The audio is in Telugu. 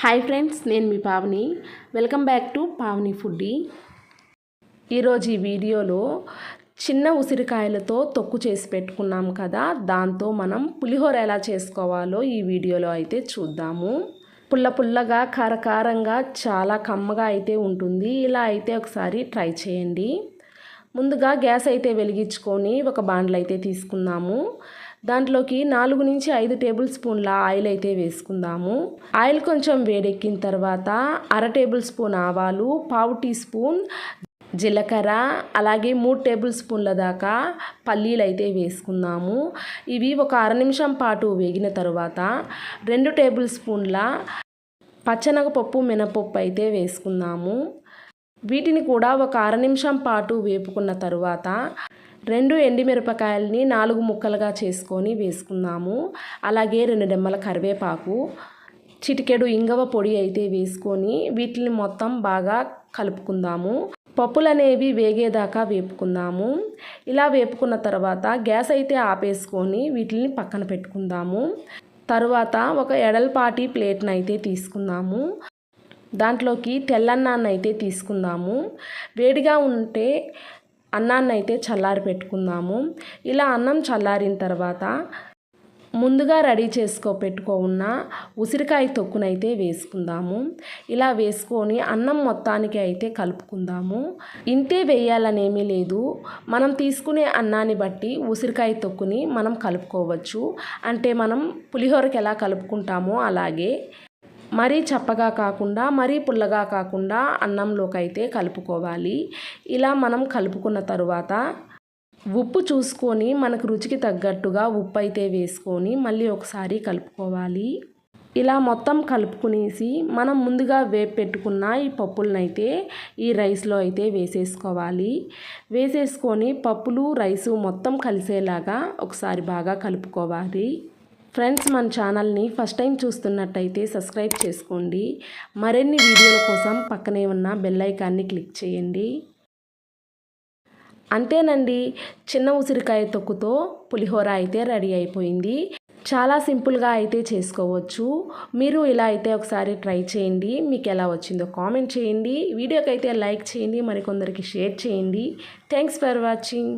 హాయ్ ఫ్రెండ్స్ నేను మీ Pavani. Welcome back to Pavani foodie. ఈరోజు ఈ వీడియోలో చిన్న ఉసిరికాయలతో తొక్కు చేసి పెట్టుకున్నాం కదా దాంతో మనం పులిహోర ఎలా చేసుకోవాలో ఈ వీడియోలో అయితే చూద్దాము. పుల్ల పుల్లగా కారకారంగా చాలా కమ్మగా అయితే ఉంటుంది. ఇలా అయితే ఒకసారి ట్రై చేయండి. ముందుగా గ్యాస్ అయితే వెలిగించుకొని ఒక బాండ్లు అయితే తీసుకున్నాము దాంట్లోకి నాలుగు నుంచి ఐదు టేబుల్ స్పూన్ల ఆయిల్ అయితే వేసుకుందాము. ఆయిల్ కొంచెం వేడెక్కిన తర్వాత అర టేబుల్ స్పూన్ ఆవాలు పావు టీ స్పూన్ జీలకర్ర అలాగే మూడు టేబుల్ స్పూన్ల దాకా పల్లీలు అయితే వేసుకుందాము. ఇవి ఒక అర నిమిషం పాటు వేగిన తర్వాత రెండు టేబుల్ స్పూన్ల పచ్చనగపప్పు మినపప్పు అయితే వేసుకుందాము. వీటిని కూడా ఒక అర నిమిషం పాటు వేపుకున్న తరువాత రెండు ఎండిమిరపకాయలని నాలుగు ముక్కలుగా చేసుకొని వేసుకుందాము. అలాగే రెండు డెమ్మల కరివేపాకు చిటికెడు ఇంగవ పొడి అయితే వేసుకొని వీటిని మొత్తం బాగా కలుపుకుందాము. పప్పులు అనేవి వేగేదాకా వేపుకుందాము. ఇలా వేపుకున్న తర్వాత గ్యాస్ అయితే ఆపేసుకొని వీటిని పక్కన పెట్టుకుందాము. తరువాత ఒక ఎడల్పాటి ప్లేట్ని అయితే తీసుకుందాము. దాంట్లోకి తెల్లన్నాన్ని అయితే తీసుకుందాము. వేడిగా ఉంటే అన్నాన్ని అయితే చల్లారి పెట్టుకుందాము. ఇలా అన్నం చల్లారిన తర్వాత ముందుగా రెడీ చేసుకో పెట్టుకో ఉన్న ఉసిరికాయ తొక్కునైతే వేసుకుందాము. ఇలా వేసుకొని అన్నం మొత్తానికి అయితే కలుపుకుందాము. ఇంతే వేయాలనేమీ లేదు. మనం తీసుకునే అన్నాన్ని బట్టి ఉసిరికాయ తొక్కుని మనం కలుపుకోవచ్చు. అంటే మనం పులిహోరకి ఎలా కలుపుకుంటామో అలాగే మరీ చప్పగా కాకుండా మరీ పుల్లగా కాకుండా అన్నంలోకి అయితే కలుపుకోవాలి. ఇలా మనం కలుపుకున్న తరువాత ఉప్పు చూసుకొని మనకు రుచికి తగ్గట్టుగా ఉప్పు అయితే వేసుకొని మళ్ళీ ఒకసారి కలుపుకోవాలి. ఇలా మొత్తం కలుపుకునేసి మనం ముందుగా వేపు పెట్టుకున్న ఈ పప్పులనైతే ఈ రైస్లో అయితే వేసేసుకోవాలి. వేసేసుకొని పప్పులు రైసు మొత్తం కలిసేలాగా ఒకసారి బాగా కలుపుకోవాలి. ఫ్రెండ్స్ మన ఛానల్ని ఫస్ట్ టైం చూస్తున్నట్టయితే సబ్స్క్రైబ్ చేసుకోండి. మరిన్ని వీడియోల కోసం పక్కనే ఉన్న బెల్ ఐకాన్ని క్లిక్ చేయండి. అంతేనండి చిన్న ఉసిరికాయ తొక్కుతో పులిహోర అయితే రెడీ అయిపోయింది. చాలా సింపుల్గా అయితే చేసుకోవచ్చు. మీరు ఇలా అయితే ఒకసారి ట్రై చేయండి. మీకు ఎలా వచ్చిందో కామెంట్ చేయండి. వీడియోకి అయితే లైక్ చేయండి. మరికొందరికి షేర్ చేయండి. Thanks for watching.